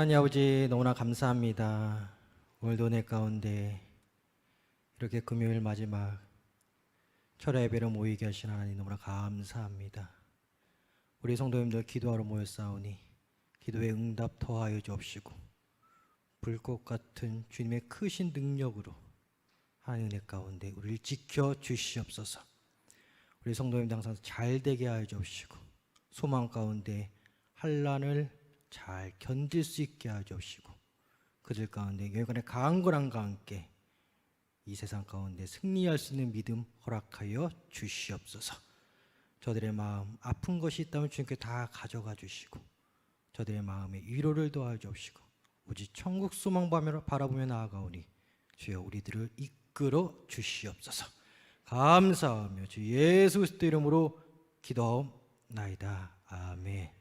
하나님 아버지 너무나 감사합니다. 오늘도 내 가운데 이렇게 금요일 마지막 철야 예배로 모이게 하신 하나님 너무나 감사합니다. 우리 성도님들 기도하러 모였사오니 기도의 응답 더하여 주옵시고 불꽃 같은 주님의 크신 능력으로 하나님 내 가운데 우리를 지켜 주시옵소서. 우리 성도님들 항상 잘 되게 하여 주옵시고 소망 가운데 환란을 잘 견딜 수 있게 하여 주옵시고 그들 가운데 여간의 강한 거랑과 함께 이 세상 가운데 승리할 수 있는 믿음 허락하여 주시옵소서. 저들의 마음 아픈 것이 있다면 주님께 다 가져가 주시고 저들의 마음에 위로를 도와 주옵시고 오직 천국 소망 바라보며 나아가오니 주여 우리들을 이끌어 주시옵소서. 감사하며 주 예수 그리스도 이름으로 기도하옵나이다. 아멘.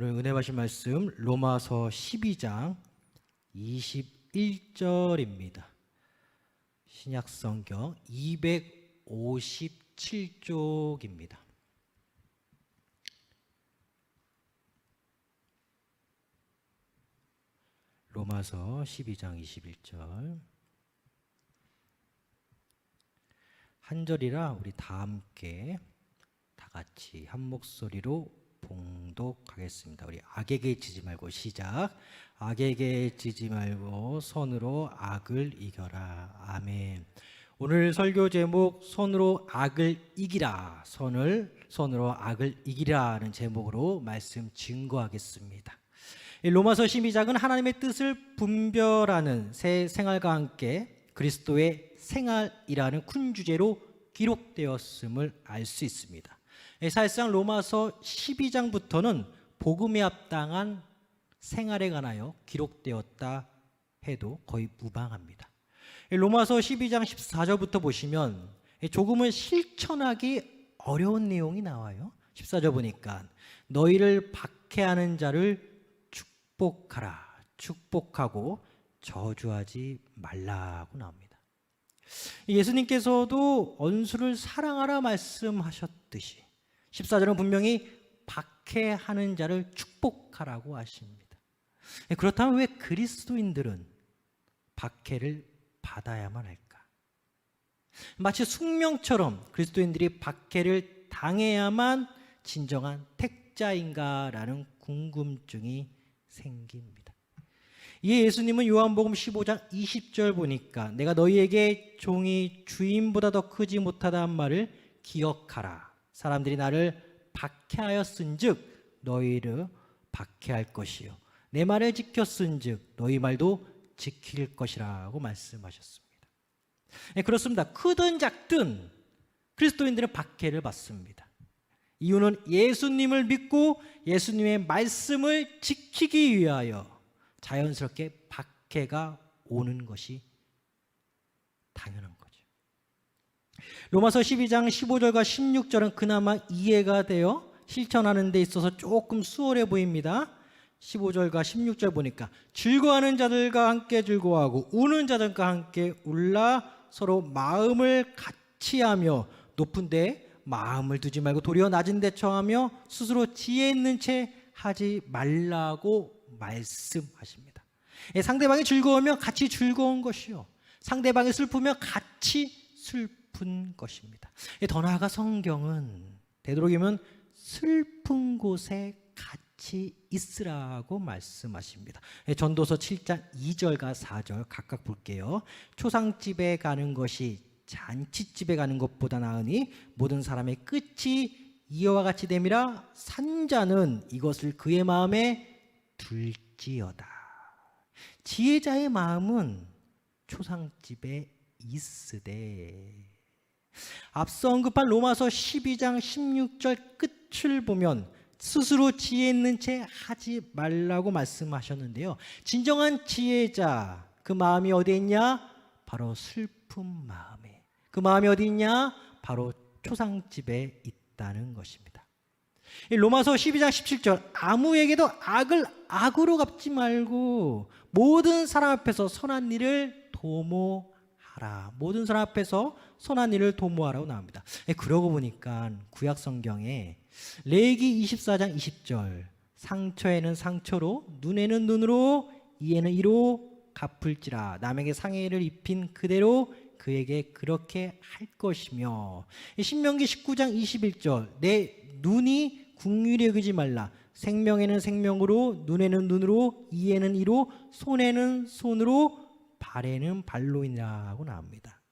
오늘 은혜 받으실 말씀 로마서 12장 21절입니다. 신약 성경 257쪽입니다. 로마서 12장 21절 한 절이라 우리 다 함께 다 같이 한 목소리로 봉독하겠습니다. 우리 악에게 지지 말고 시작. 악에게 지지 말고 손으로 악을 이겨라. 아멘. 오늘 설교 제목 손으로 악을 이기라. 손을 손으로 악을 이기라는 제목으로 말씀 증거하겠습니다. 이 로마서 12장은 하나님의 뜻을 분별하는 새 생활과 함께 그리스도의 생활이라는 큰 주제로 기록되었음을 알 수 있습니다. 예, 사실상 로마서 12장부터는 복음에 합당한 생활에 관하여 기록되었다 해도 거의 무방합니다. 예, 로마서 12장 14절부터 보시면 예, 조금은 실천하기 어려운 내용이 나와요. 14절 보니까 너희를 박해하는 자를 축복하라. 축복하고 저주하지 말라고 나옵니다. 예수님께서도 언수를 사랑하라 말씀하셨듯이 14절은 분명히 박해하는 자를 축복하라고 하십니다. 예, 그렇다면 왜 그리스도인들은 박해를 받아야만 할까? 마치 숙명처럼 그리스도인들이 박해를 당해야만 진정한 택자인가라는 궁금증이 생깁니다. 이에 예수님은 요한복음 15장 20절 보니까 내가 너희에게 종이 주인보다 더 크지 못하다는 말을 기억하라. 사람들이 나를 박해하였은즉 너희를 박해할 것이요 내 말을 지켰은즉 너희 말도 지킬 것이라고 말씀하셨습니다. 네, 그렇습니다. 크든 작든 그리스도인들은 박해를 받습니다. 이유는 예수님을 믿고 예수님의 말씀을 지키기 위하여 자연스럽게 박해가 오는 것이 당연한. 로마서 12장 15절과 16절은 그나마 이해가 되어 실천하는 데 있어서 조금 수월해 보입니다. 15절과 16절 보니까 즐거워하는 자들과 함께 즐거워하고 우는 자들과 함께 울라 서로 마음을 같이 하며 높은 데 마음을 두지 말고 도리어 낮은 데 처하며 스스로 지혜 있는 채 하지 말라고 말씀하십니다. 예, 상대방이 즐거우면 같이 즐거운 것이요. 상대방이 슬프면 같이 슬픈 것입니다. 예, 더 나아가 성경은 되도록이면 슬픈 곳에 같이 있으라고 말씀하십니다. 예, 전도서 7장 2절과 4절 각각 볼게요. 초상집에 가는 것이 잔치집에 가는 것보다 나으니 모든 사람의 끝이 이와 같이 됨이라 산자는 이것을 그의 마음에 둘지어다. 지혜자의 마음은 초상집에 있으되 앞서 언급한 로마서 12장 16절 끝을 보면 스스로 지혜 있는 채 하지 말라고 말씀하셨는데요. 진정한 지혜자 그 마음이 어디 있냐? 바로 슬픈 마음에. 그 마음이 어디 있냐? 바로 초상집에 있다는 것입니다. 로마서 12장 17절 아무에게도 악을 악으로 갚지 말고 모든 사람 앞에서 선한 일을 도모 하라. 모든 사람 앞에서 선한 일을 도모하라고 나옵니다. 그러고 보니까 구약 성경에 레기 24장 20절 상처에는 상처로 눈에는 눈으로 이에는 이로 갚을지라 남에게 상해를 입힌 그대로 그에게 그렇게 할 것이며 이 신명기 19장 21절 내 눈이 국률이 여기지 말라 생명에는 생명으로 눈에는 눈으로 이에는 이로 손에는 손으로 발에는 발로이라고 나옵니다.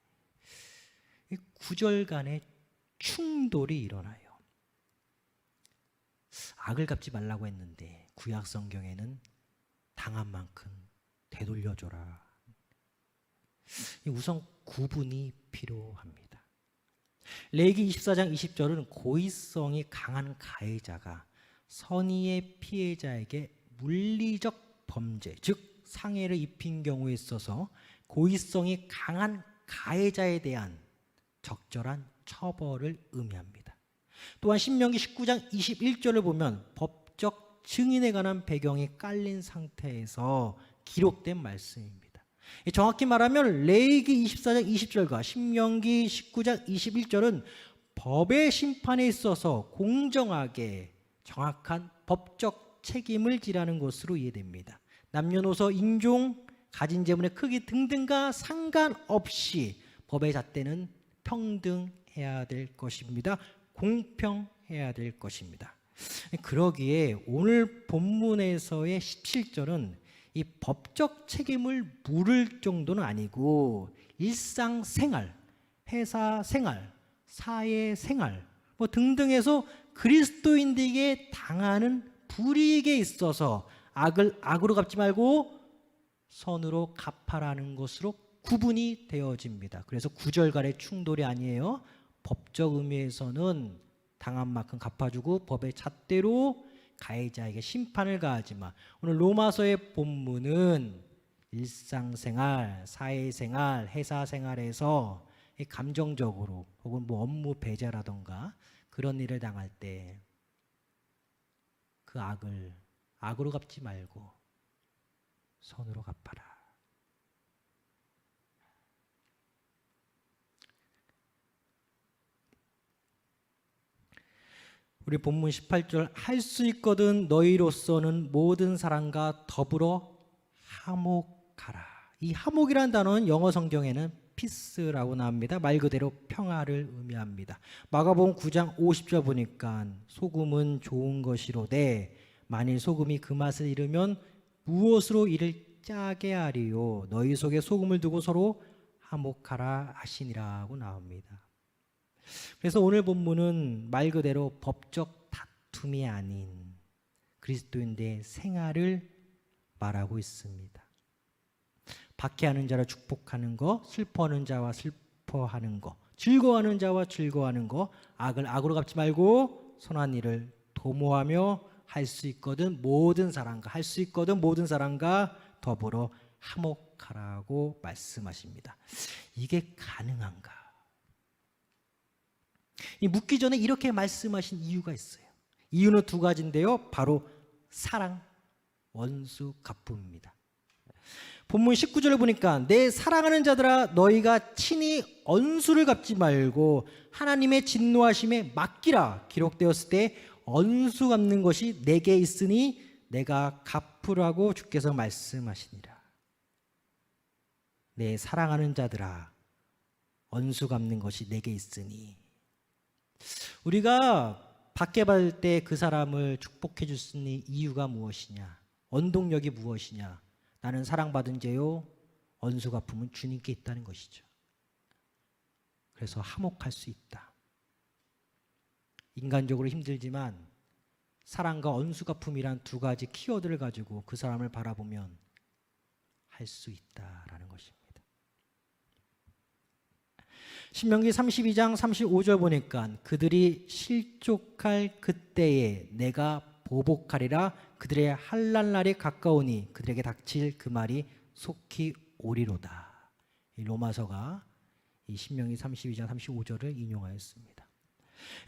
이 구절 간의 충돌이 일어나요. 악을 갚지 말라고 했는데 구약 성경에는 당한 만큼 되돌려줘라. 이 우선 구분이 필요합니다. 레기 24장 20절은 고의성이 강한 가해자가 선의의 피해자에게 물리적 범죄, 즉 상해를 입힌 경우에 있어서 고의성이 강한 가해자에 대한 적절한 처벌을 의미합니다. 또한 신명기 19장 21절을 보면 법적 증인에 관한 배경이 깔린 상태에서 기록된 말씀입니다. 정확히 말하면 레이기 24장 20절과 신명기 19장 21절은 법의 심판에 있어서 공정하게 정확한 법적 책임을 지라는 것으로 이해됩니다. 남녀노소 인종 가진 재물의 크기 등등과 상관없이 법의 잣대는 평등해야 될 것입니다. 공평해야 될 것입니다. 그러기에 오늘 본문에서의 17절은 이 법적 책임을 물을 정도는 아니고 일상생활, 회사 생활, 사회 생활 뭐 등등에서 그리스도인들에게 당하는 불이익에 있어서 악을 악으로 갚지 말고 선으로 갚아라는 것으로 구분이 되어집니다. 그래서 구절간의 충돌이 아니에요. 법적 의미에서는 당한 만큼 갚아주고 법의 잣대로 가해자에게 심판을 가하지만 오늘 로마서의 본문은 일상생활, 사회생활, 회사생활에서 이 감정적으로 혹은 뭐 업무 배제라던가 그런 일을 당할 때 그 악을 악으로 갚지 말고 선으로 갚아라. 우리 본문 18절 할 수 있거든 너희로서는 모든 사람과 더불어 화목하라. 이 화목이라는 단어는 영어 성경에는 피스라고 나옵니다. 말 그대로 평화를 의미합니다. 마가복음 9장 50절 보니까 소금은 좋은 것이로되 만일 소금이 그 맛을 잃으면 무엇으로 이를 짜게 하리요 너희 속에 소금을 두고 서로 화목하라 하시니라고 나옵니다. 그래서 오늘 본문은 말 그대로 법적 다툼이 아닌 그리스도인들의 생활을 말하고 있습니다. 박해하는 자를 축복하는 거, 슬퍼하는 자와 슬퍼하는 거, 즐거워하는 자와 즐거워하는 거, 악을 악으로 갚지 말고 선한 일을 도모하며 할 수 있거든 모든 사람과 할 수 있거든 모든 사람과 더불어 화목하라고 말씀하십니다. 이게 가능한가? 이 묻기 전에 이렇게 말씀하신 이유가 있어요. 이유는 두 가지인데요. 바로 사랑, 원수, 갚음입니다. 본문 19절을 보니까 내 사랑하는 자들아 너희가 친히 언수를 갚지 말고 하나님의 진노하심에 맡기라 기록되었을 때 언수 갚는 것이 내게 있으니 내가 갚으라고 주께서 말씀하시니라. 내 사랑하는 자들아 언수 갚는 것이 내게 있으니 우리가 밖에 받을 때그 사람을 축복해 줄 수 있는 이유가 무엇이냐? 원동력이 무엇이냐? 나는 사랑받은 죄요. 언수 갚음은 주님께 있다는 것이죠. 그래서 화목할 수 있다. 인간적으로 힘들지만 사랑과 언수 갚음이란 두 가지 키워드를 가지고 그 사람을 바라보면 할 수 있다라는 것입니다. 신명기 32장 35절 보니까 그들이 실족할 그때에 내가 보복하리라 그들의 한날 날이 가까우니 그들에게 닥칠 그 말이 속히 오리로다. 이 로마서가 이 신명기 32장 35절을 인용하였습니다.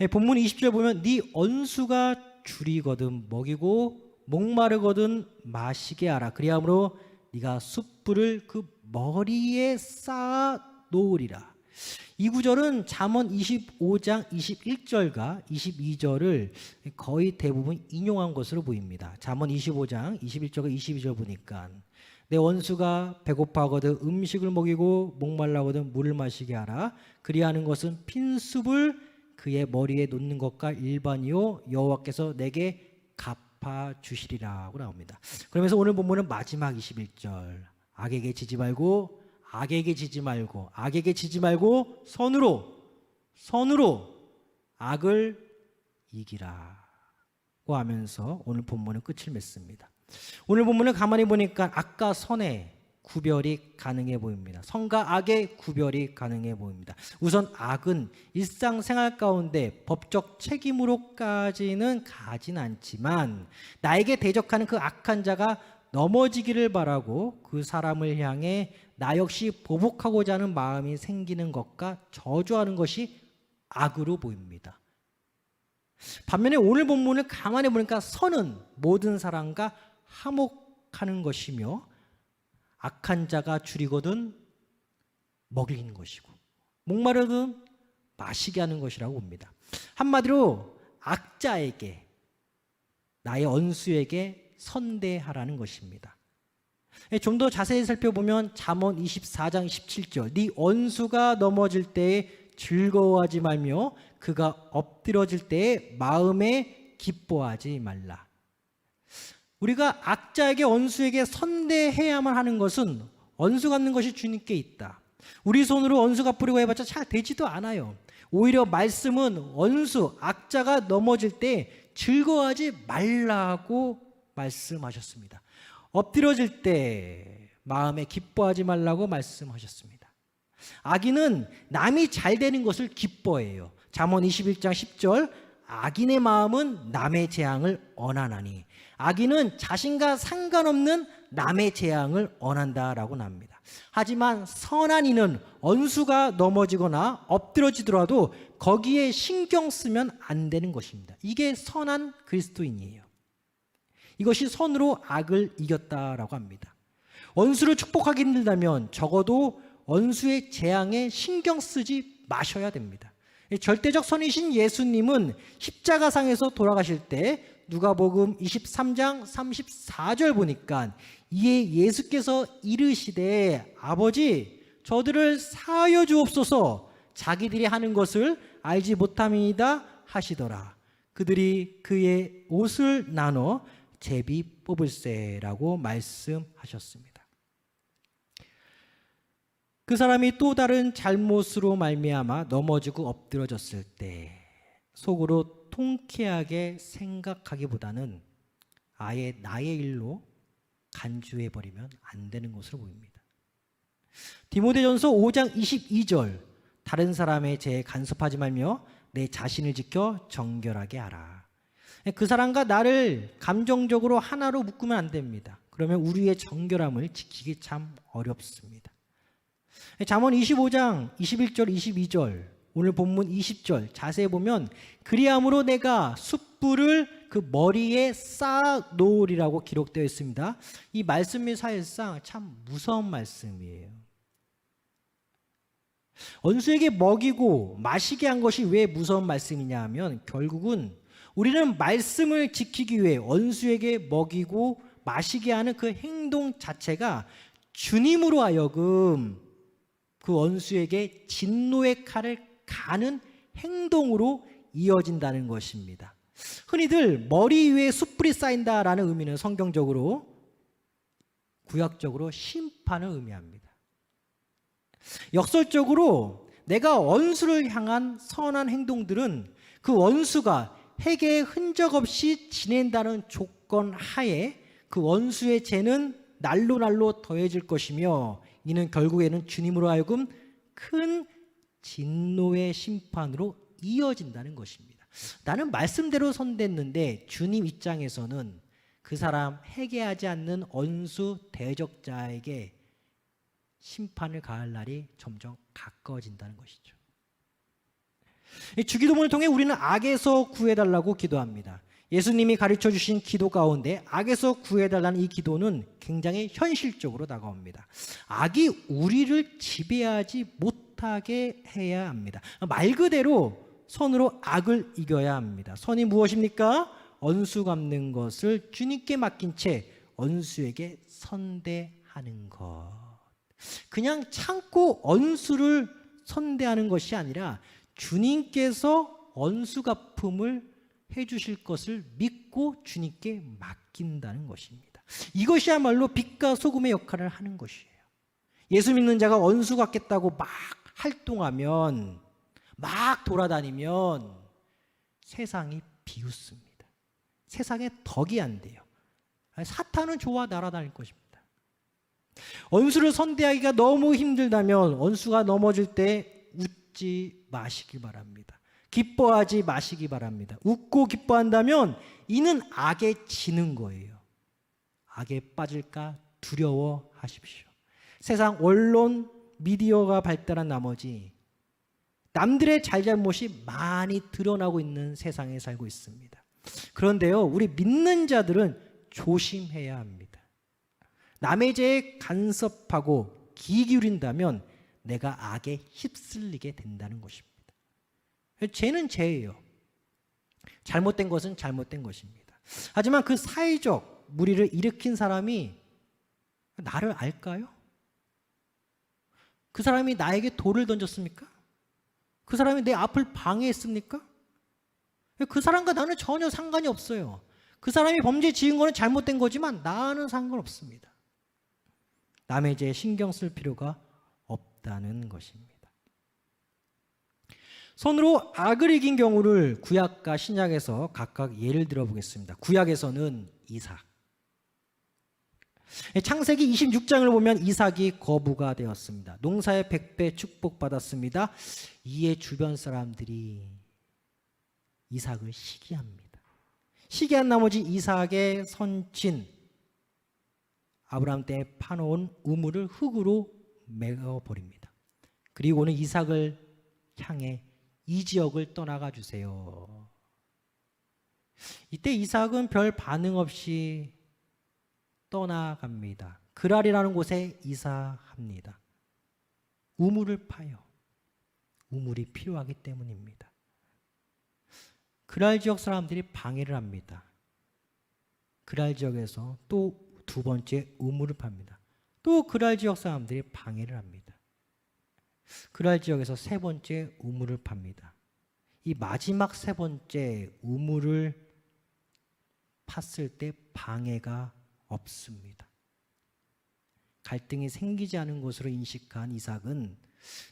예, 본문 20절 보면 네 언수가 줄이거든 먹이고 목마르거든 마시게 하라. 그리함으로 네가 숯불을 그 머리에 쌓아 놓으리라. 이 구절은 잠언 25장 21절과 22절을 거의 대부분 인용한 것으로 보입니다. 잠언 25장 21절과 22절 보니까 내 원수가 배고파하거든 음식을 먹이고 목말라거든 물을 마시게 하라. 그리하는 것은 핀숲을 그의 머리에 놓는 것과 일반이요 여호와께서 내게 갚아 주시리라고 나옵니다. 그러면서 오늘 본문은 마지막 21절 악에게 지지 말고 악에게 지지 말고 악에게 지지 말고 선으로 선으로 악을 이기라고 하면서 오늘 본문은 끝을 맺습니다. 오늘 본문을 가만히 보니까 악과 선의 구별이 가능해 보입니다. 선과 악의 구별이 가능해 보입니다. 우선 악은 일상생활 가운데 법적 책임으로까지는 가진 않지만 나에게 대적하는 그 악한 자가 넘어지기를 바라고 그 사람을 향해 나 역시 보복하고자 하는 마음이 생기는 것과 저주하는 것이 악으로 보입니다. 반면에 오늘 본문을 가만히 보니까 선은 모든 사람과 화목하는 것이며 악한 자가 줄이거든 먹이는 것이고 목마르든 마시게 하는 것이라고 봅니다. 한마디로 악자에게 나의 언수에게 선대하라는 것입니다. 예, 좀더 자세히 살펴보면 잠언 24장 17절 네 언수가 넘어질 때에 즐거워하지 말며 그가 엎드러질 때에 마음에 기뻐하지 말라. 우리가 악자에게 언수에게 선대해야만 하는 것은 언수 갚는 것이 주님께 있다. 우리 손으로 언수 갚으려고 해봤자 잘 되지도 않아요. 오히려 말씀은 언수, 악자가 넘어질 때 즐거워하지 말라고 말씀하셨습니다. 엎드려질 때 마음에 기뻐하지 말라고 말씀하셨습니다. 악인은 남이 잘 되는 것을 기뻐해요. 잠언 21장 10절 악인의 마음은 남의 재앙을 언하나니 악인은 자신과 상관없는 남의 재앙을 언한다라고 납니다. 하지만 선한 이는 언수가 넘어지거나 엎드러지더라도 거기에 신경 쓰면 안 되는 것입니다. 이게 선한 그리스도인이에요. 이것이 선으로 악을 이겼다라고 합니다. 원수를 축복하기 힘들다면 적어도 원수의 재앙에 신경 쓰지 마셔야 됩니다. 절대적 선이신 예수님은 십자가상에서 돌아가실 때 누가복음 23장 34절 보니까 이에 예수께서 이르시되 아버지 저들을 사하여 주옵소서 자기들이 하는 것을 알지 못함이다 하시더라. 그들이 그의 옷을 나눠 제비 뽑을세라고 말씀하셨습니다. 그 사람이 또 다른 잘못으로 말미암아 넘어지고 엎드러졌을 때 속으로 통쾌하게 생각하기보다는 아예 나의 일로 간주해 버리면 안 되는 것으로 보입니다. 디모데전서 5장 22절 다른 사람의 죄에 간섭하지 말며 내 자신을 지켜 정결하게 하라. 그 사람과 나를 감정적으로 하나로 묶으면 안 됩니다. 그러면 우리의 정결함을 지키기 참 어렵습니다. 잠언 25장 21절 22절 오늘 본문 20절 자세히 보면 그리함으로 내가 숯불을 그 머리에 쌓아 놓으리라고 기록되어 있습니다. 이 말씀이 사실상 참 무서운 말씀이에요. 원수에게 먹이고 마시게 한 것이 왜 무서운 말씀이냐 하면 결국은 우리는 말씀을 지키기 위해 원수에게 먹이고 마시게 하는 그 행동 자체가 주님으로 하여금 그 원수에게 진노의 칼을 가는 행동으로 이어진다는 것입니다. 흔히들 머리 위에 숯불이 쌓인다라는 의미는 성경적으로 구약적으로 심판을 의미합니다. 역설적으로 내가 원수를 향한 선한 행동들은 그 원수가 회개의 흔적 없이 지낸다는 조건 하에 그 원수의 죄는 날로 날로 더해질 것이며 이는 결국에는 주님으로 하여금 큰 진노의 심판으로 이어진다는 것입니다. 나는 말씀대로 손댔는데 주님 입장에서는 그 사람 회개하지 않는 언수 대적자에게 심판을 가할 날이 점점 가까워진다는 것이죠. 이 주기도문을 통해 우리는 악에서 구해달라고 기도합니다. 예수님이 가르쳐 주신 기도 가운데 악에서 구해달라는 이 기도는 굉장히 현실적으로 다가옵니다. 악이 우리를 지배하지 못하게 해야 합니다. 말 그대로 선으로 악을 이겨야 합니다. 선이 무엇입니까? 언수 갚는 것을 주님께 맡긴 채 언수에게 선대하는 것. 그냥 참고 언수를 선대하는 것이 아니라 주님께서 언수 갚음을 해 주실 것을 믿고 주님께 맡긴다는 것입니다. 이것이야말로 빛과 소금의 역할을 하는 것이에요. 예수 믿는 자가 언수 갚겠다고 막 활동하면 막 돌아다니면 세상이 비웃습니다. 세상에 덕이 안 돼요. 사탄은 좋아 날아다닐 것입니다. 언수를 선대하기가 너무 힘들다면 언수가 넘어질 때 웃지 마시기 바랍니다. 기뻐하지 마시기 바랍니다. 웃고 기뻐한다면 이는 악에 지는 거예요. 악에 빠질까 두려워하십시오. 세상 언론 미디어가 발달한 나머지 남들의 잘잘못이 많이 드러나고 있는 세상에 살고 있습니다. 그런데요, 우리 믿는 자들은 조심해야 합니다. 남의 죄에 간섭하고 귀 기울인다면 내가 악에 휩쓸리게 된다는 것입니다. 죄는 죄예요. 잘못된 것은 잘못된 것입니다. 하지만 그 사회적 무리를 일으킨 사람이 나를 알까요? 그 사람이 나에게 돌을 던졌습니까? 그 사람이 내 앞을 방해했습니까? 그 사람과 나는 전혀 상관이 없어요. 그 사람이 범죄 지은 거는 잘못된 거지만 나는 상관없습니다. 남의 죄에 신경 쓸 필요가 없다는 것입니다. 손으로 악을 이긴 경우를 구약과 신약에서 각각 예를 들어 보겠습니다. 구약에서는 이삭. 창세기 26장을 보면 이삭이 거부가 되었습니다. 농사의 백배 축복받았습니다. 이에 주변 사람들이 이삭을 시기합니다. 시기한 나머지 이삭의 선친 아브라함 때 파놓은 우물을 흙으로 메어 버립니다. 그리고는 이삭을 향해 이 지역을 떠나가 주세요. 이때 이삭은 별 반응 없이 떠나갑니다. 그랄이라는 곳에 이사합니다. 우물을 파요. 우물이 필요하기 때문입니다. 그랄 지역 사람들이 방해를 합니다. 그랄 지역에서 또 두 번째 우물을 팝니다. 또 그랄 지역 사람들이 방해를 합니다. 그랄 지역에서 세 번째 우물을 팝니다. 이 마지막 세 번째 우물을 팠을 때 방해가 없습니다. 갈등이 생기지 않은 것으로 인식한 이삭은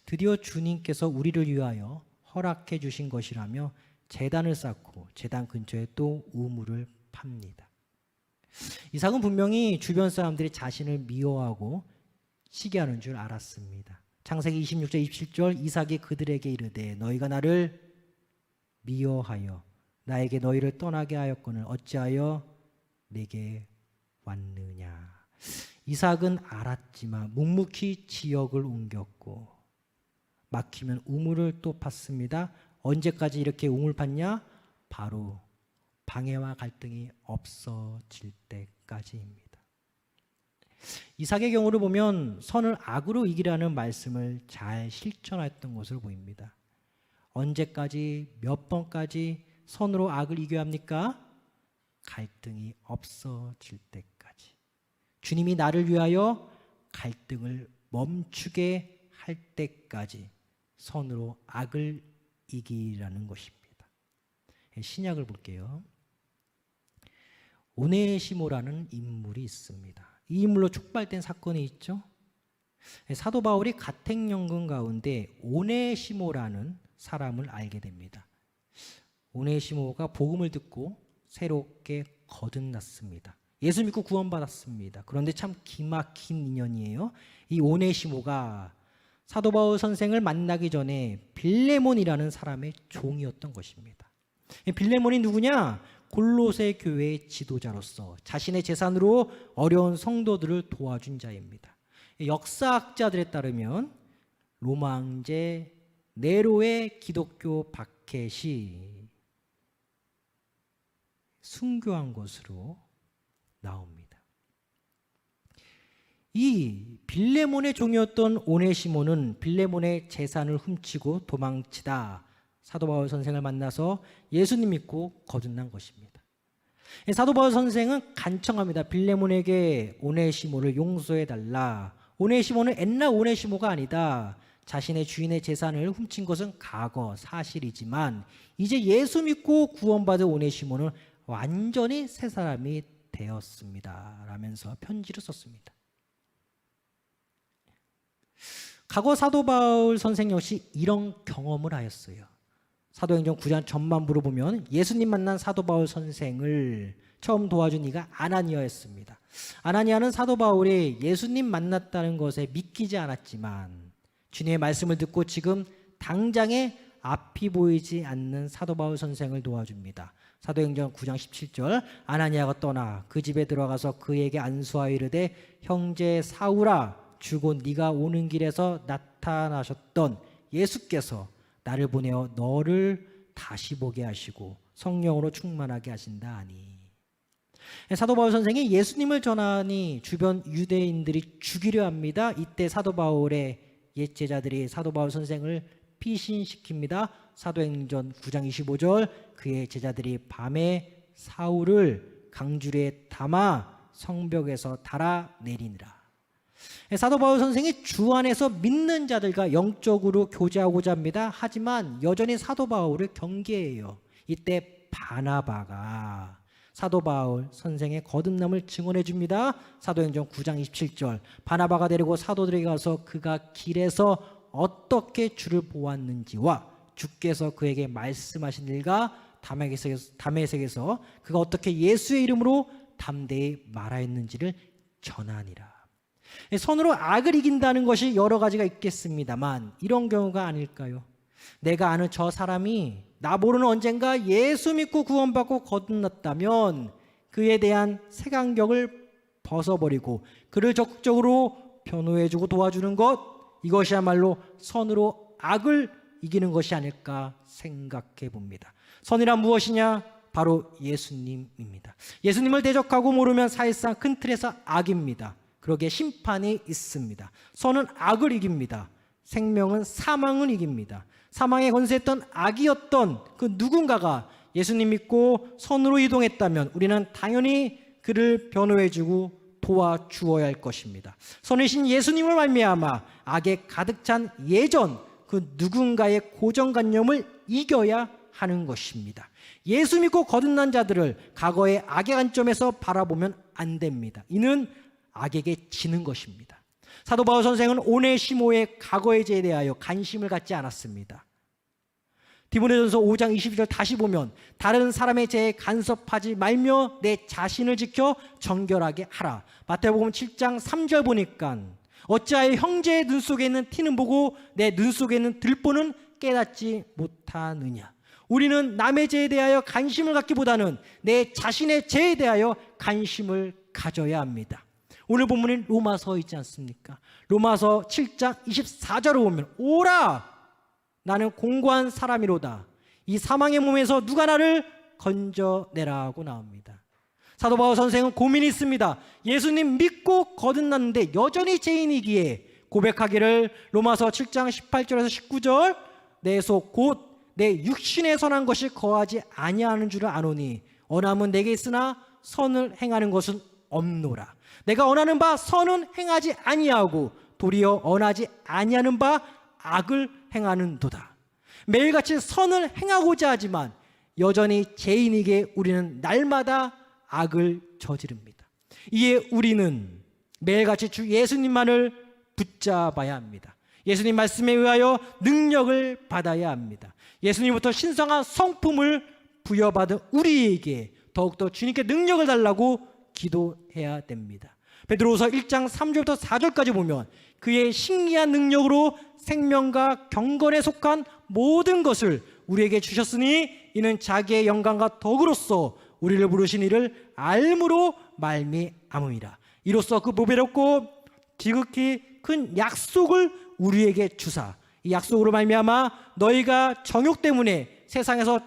드디어 주님께서 우리를 위하여 허락해 주신 것이라며 재단을 쌓고 재단 근처에 또 우물을 팝니다. 이삭은 분명히 주변 사람들이 자신을 미워하고 시기하는 줄 알았습니다. 창세기 26절 27절 이삭이 그들에게 이르되 너희가 나를 미워하여 나에게 너희를 떠나게 하였거늘 어찌하여 내게 왔느냐. 이삭은 알았지만 묵묵히 지역을 옮겼고 막히면 우물을 또 팠습니다. 언제까지 이렇게 우물 팠냐? 바로 방해와 갈등이 없어질 때까지입니다. 이삭의 경우를 보면 선을 악으로 이기라는 말씀을 잘 실천했던 것으로 보입니다. 언제까지 몇 번까지 선으로 악을 이겨야 합니까? 갈등이 없어질 때까지. 주님이 나를 위하여 갈등을 멈추게 할 때까지 선으로 악을 이기라는 것입니다. 신약을 볼게요. 오네시모라는 인물이 있습니다. 이 인물로 촉발된 사건이 있죠. 사도 바울이 가택연금 가운데 오네시모라는 사람을 알게 됩니다. 오네시모가 복음을 듣고 새롭게 거듭났습니다. 예수 믿고 구원받았습니다. 그런데 참 기막힌 인연이에요. 이 오네시모가 사도 바울 선생을 만나기 전에 빌레몬이라는 사람의 종이었던 것입니다. 빌레몬이 누구냐? 골로새 교회의 지도자로서 자신의 재산으로 어려운 성도들을 도와준 자입니다. 역사학자들에 따르면 로마 황제 네로의 기독교 박해시 순교한 것으로 나옵니다. 이 빌레몬의 종이었던 오네시모는 빌레몬의 재산을 훔치고 도망치다 사도 바울 선생을 만나서 예수님 믿고 거듭난 것입니다. 사도 바울 선생은 간청합니다. 빌레몬에게 오네시모를 용서해 달라. 오네시모는 옛날 오네시모가 아니다. 자신의 주인의 재산을 훔친 것은 과거 사실이지만 이제 예수 믿고 구원받은 오네시모는 완전히 새 사람이 되었습니다. 라면서 편지를 썼습니다. 과거 사도 바울 선생 역시 이런 경험을 하였어요. 사도행전 9장 전반부로 보면 예수님 만난 사도 바울 선생을 처음 도와준 이가 아나니아였습니다. 아나니아는 사도 바울이 예수님 만났다는 것에 믿기지 않았지만 주님의 말씀을 듣고 지금 당장에 앞이 보이지 않는 사도 바울 선생을 도와줍니다. 사도행전 9장 17절 아나니아가 떠나 그 집에 들어가서 그에게 안수하여 이르되 형제 사울아 주고 네가 오는 길에서 나타나셨던 예수께서 나를 보내어 너를 다시 보게 하시고 성령으로 충만하게 하신다 하니 사도 바울 선생이 예수님을 전하니 주변 유대인들이 죽이려 합니다. 이때 사도 바울의 옛 제자들이 사도 바울 선생을 피신시킵니다. 사도행전 9장 25절 그의 제자들이 밤에 사울을 강줄에 담아 성벽에서 달아 내리니라. 사도 바울 선생이 주 안에서 믿는 자들과 영적으로 교제하고자 합니다. 하지만 여전히 사도 바울을 경계해요. 이때 바나바가 사도 바울 선생의 거듭남을 증언해 줍니다. 사도행전 9장 27절. 바나바가 데리고 사도들에게 가서 그가 길에서 어떻게 주를 보았는지와 주께서 그에게 말씀하신 일과 담에색에서 그가 어떻게 예수의 이름으로 담대히 말하였는지를 전하니라. 선으로 악을 이긴다는 것이 여러 가지가 있겠습니다만 이런 경우가 아닐까요? 내가 아는 저 사람이 나보르는 언젠가 예수 믿고 구원받고 거듭났다면 그에 대한 색안경을 벗어버리고 그를 적극적으로 변호해주고 도와주는 것 이것이야말로 선으로 악을 이기는 것이 아닐까 생각해 봅니다. 선이란 무엇이냐? 바로 예수님입니다. 예수님을 대적하고 모르면 사실상 큰 틀에서 악입니다. 그러기에 심판이 있습니다. 선은 악을 이깁니다. 생명은 사망을 이깁니다. 사망에 건세했던 악이었던 그 누군가가 예수님 믿고 선으로 이동했다면 우리는 당연히 그를 변호해주고 도와주어야 할 것입니다. 선이신 예수님을 말미암아 악에 가득 찬 예전 그 누군가의 고정관념을 이겨야 하는 것입니다. 예수 믿고 거듭난 자들을 과거의 악의 관점에서 바라보면 안 됩니다. 이는 악에게 지는 것입니다. 사도 바울 선생은 오네시모의 과거에 대하여 관심을 갖지 않았습니다. 디모데전서 5장 22절 다시 보면 다른 사람의 죄에 간섭하지 말며 내 자신을 지켜 정결하게 하라. 마태복음 7장 3절 보니까 어찌하여 형제의 눈 속에 있는 티는 보고 내 눈 속에 있는 들보는 깨닫지 못하느냐. 우리는 남의 죄에 대하여 관심을 갖기보다는 내 자신의 죄에 대하여 관심을 가져야 합니다. 오늘 본문인 로마서 있지 않습니까? 로마서 7장 24절을 보면 오라 나는 공고한 사람이로다. 이 사망의 몸에서 누가 나를 건져내라고 나옵니다. 사도 바울 선생은 고민이 있습니다. 예수님 믿고 거듭났는데 여전히 죄인이기에 고백하기를 로마서 7장 18절에서 19절 내 속 곧 내 육신에 선한 것이 거하지 아니하는 줄을 아노니 언함은 내게 있으나 선을 행하는 것은 없노라. 내가 원하는 바 선은 행하지 아니하고 도리어 언하지 아니하는 바 악을 행하는도다. 매일같이 선을 행하고자 하지만 여전히 죄인에게 우리는 날마다 악을 저지릅니다. 이에 우리는 매일같이 주 예수님만을 붙잡아야 합니다. 예수님 말씀에 의하여 능력을 받아야 합니다. 예수님부터 신성한 성품을 부여받은 우리에게 더욱더 주님께 능력을 달라고 기도해야 됩니다. 베드로후서 1장 3절부터 4절까지 보면 그의 신기한 능력으로 생명과 경건에 속한 모든 것을 우리에게 주셨으니 이는 자기의 영광과 덕으로서 우리를 부르신 이를 알므로 말미암음이라. 이로써 그 보배롭고 지극히 큰 약속을 우리에게 주사 이 약속으로 말미암아 너희가 정욕 때문에 세상에서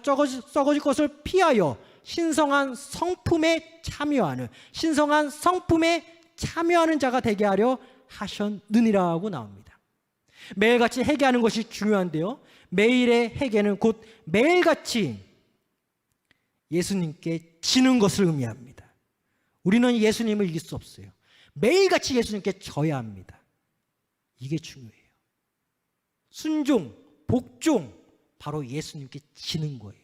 썩어질 것을 피하여 신성한 성품에 참여하는 신성한 성품에 참여하는 자가 되게 하려 하셨느니라고 나옵니다. 매일같이 회개하는 것이 중요한데요. 매일의 회개는 곧 매일같이 예수님께 지는 것을 의미합니다. 우리는 예수님을 이길 수 없어요. 매일같이 예수님께 져야 합니다. 이게 중요해요. 순종, 복종, 바로 예수님께 지는 거예요.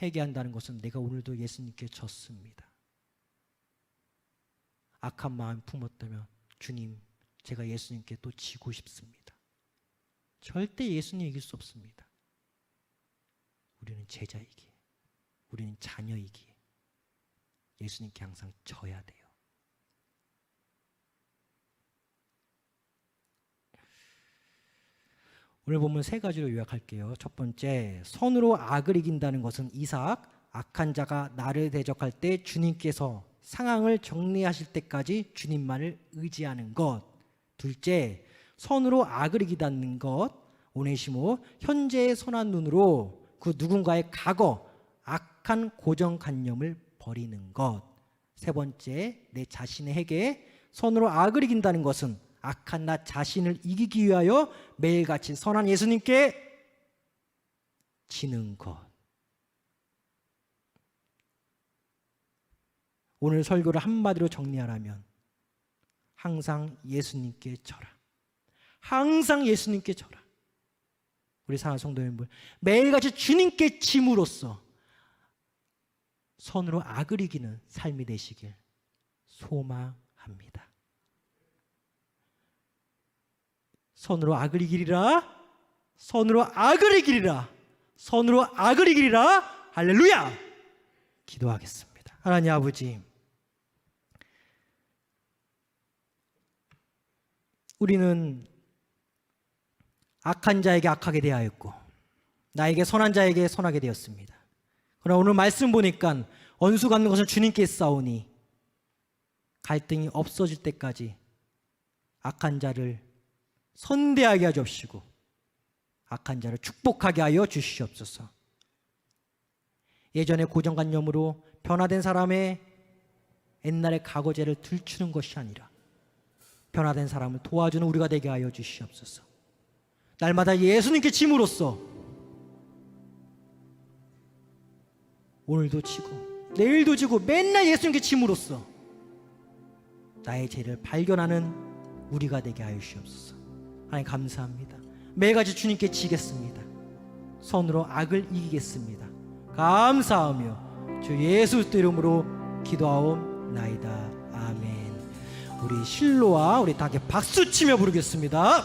회개한다는 것은 내가 오늘도 예수님께 졌습니다. 악한 마음 품었다면 주님, 제가 예수님께 또 지고 싶습니다. 절대 예수님 이길 수 없습니다. 우리는 제자이기에, 우리는 자녀이기에 예수님께 항상 져야 돼요. 오늘 보면 세 가지로 요약할게요. 첫 번째, 선으로 악을 이긴다는 것은 이삭, 악한 자가 나를 대적할 때 주님께서 상황을 정리하실 때까지 주님만을 의지하는 것. 둘째, 선으로 악을 이기다는 것. 오네시모, 현재의 선한 눈으로 그 누군가의 과거, 악한 고정관념을 버리는 것. 세 번째, 내 자신에게 선으로 악을 이긴다는 것은 악한 나 자신을 이기기 위하여 매일같이 선한 예수님께 지는 것. 오늘 설교를 한마디로 정리하라면 항상 예수님께 져라. 항상 예수님께 져라. 우리 사랑하는 성도 여러분, 매일같이 주님께 짐으로써 선으로 악을 이기는 삶이 되시길 소망합니다. 선으로 악을 이기리라. 선으로 악을 이기리라. 선으로 악을 이기리라. 할렐루야. 기도하겠습니다. 하나님 아버지. 우리는 악한 자에게 악하게 대하였고 나에게 선한 자에게 선하게 되었습니다. 그러나 오늘 말씀 보니까 언수 갖는 것은 주님께 싸우니 갈등이 없어질 때까지 악한 자를 선대하게 하여 주시고 악한 자를 축복하게 하여 주시옵소서. 예전의 고정관념으로 변화된 사람의 옛날의 과거죄를 들추는 것이 아니라 변화된 사람을 도와주는 우리가 되게 하여 주시옵소서. 날마다 예수님께 짐으로써 오늘도 지고 내일도 지고 맨날 예수님께 짐으로써 나의 죄를 발견하는 우리가 되게 하여 주시옵소서. 하나님 감사합니다. 매가지 주님께 지겠습니다. 손으로 악을 이기겠습니다. 감사하며 주 예수 이름으로 기도하옵나이다. 아멘. 우리 실로와 우리 닭에 박수 치며 부르겠습니다.